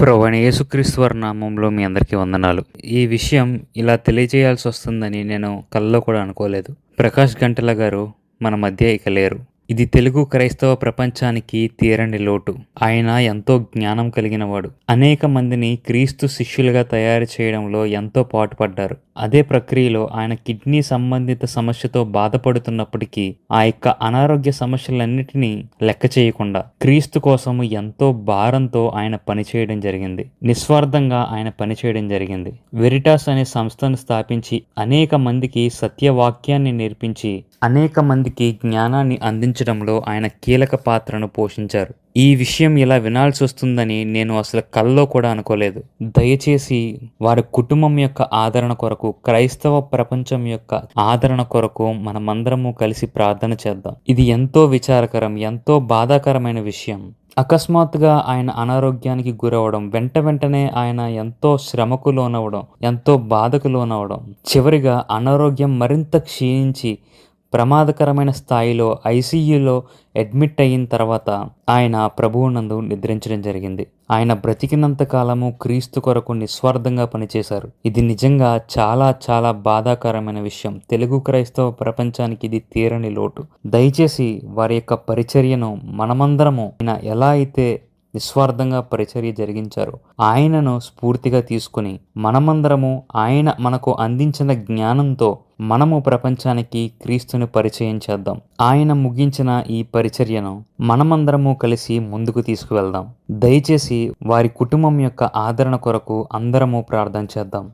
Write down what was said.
ప్రవణ యేసుక్రీశ్వర నామంలో మీ అందరికీ వందనాలు. ఈ విషయం ఇలా తెలియజేయాల్సి వస్తుందని నేను కల్లో కూడా అనుకోలేదు. ప్రకాష్ గంటల గారు మన మధ్య ఇక లేరు. ఇది తెలుగు క్రైస్తవ ప్రపంచానికి తీరని లోటు. ఆయన ఎంతో జ్ఞానం కలిగినవాడు. అనేక మందిని క్రీస్తు శిష్యులుగా తయారు చేయడంలో ఎంతో పాటుపడ్డారు. అదే ప్రక్రియలో ఆయన కిడ్నీ సంబంధిత సమస్యతో బాధపడుతున్నప్పటికీ ఆ యొక్క అనారోగ్య సమస్యలన్నిటినీ లెక్క చేయకుండా క్రీస్తు కోసము ఎంతో భారంతో ఆయన పనిచేయడం జరిగింది. నిస్వార్థంగా ఆయన పనిచేయడం జరిగింది. వెరిటాస్ అనే సంస్థను స్థాపించి అనేక మందికి సత్యవాక్యాన్ని నేర్పించి అనేక మందికి జ్ఞానాన్ని అందించడంలో ఆయన కీలక పాత్రను పోషించారు. ఈ విషయం ఇలా వినాల్సి వస్తుందని నేను అసలు కల్లో కూడా అనుకోలేదు. దయచేసి వారి కుటుంబం యొక్క ఆదరణ కొరకు క్రైస్తవ ప్రపంచం యొక్క ఆదరణ కొరకు మనమందరము కలిసి ప్రార్థన చేద్దాం. ఇది ఎంతో విచారకరం ఎంతో బాధాకరమైన విషయం. అకస్మాత్తుగా ఆయన అనారోగ్యానికి గురవడం వెంట వెంటనే ఆయన ఎంతో శ్రమకు లోనవడం ఎంతో బాధకు లోనవడం చివరిగా అనారోగ్యం మరింత క్షీణించి ప్రమాదకరమైన స్థాయిలో ఐసీయూలో అడ్మిట్ అయిన తర్వాత ఆయన ప్రభువునందు నిద్రించడం జరిగింది. ఆయన బ్రతికినంత కాలము క్రీస్తు కొరకు నిస్వార్థంగా పనిచేశారు. ఇది నిజంగా చాలా చాలా బాధాకరమైన విషయం. తెలుగు క్రైస్తవ ప్రపంచానికి ఇది తీరని లోటు. దయచేసి వారి యొక్క పరిచర్యను మనమందరము ఆయన ఎలా అయితే నిస్వార్థంగా పరిచర్య జరిగించారు. ఆయనను స్ఫూర్తిగా తీసుకుని మనమందరము ఆయన మనకు అందించిన జ్ఞానంతో మనము ప్రపంచానికి క్రీస్తుని పరిచయం చేద్దాం. ఆయన ముగించిన ఈ పరిచర్యను మనమందరము కలిసి ముందుకు తీసుకువెళ్దాం. దయచేసి వారి కుటుంబం యొక్క ఆదరణ కొరకు అందరము ప్రార్థన చేద్దాం.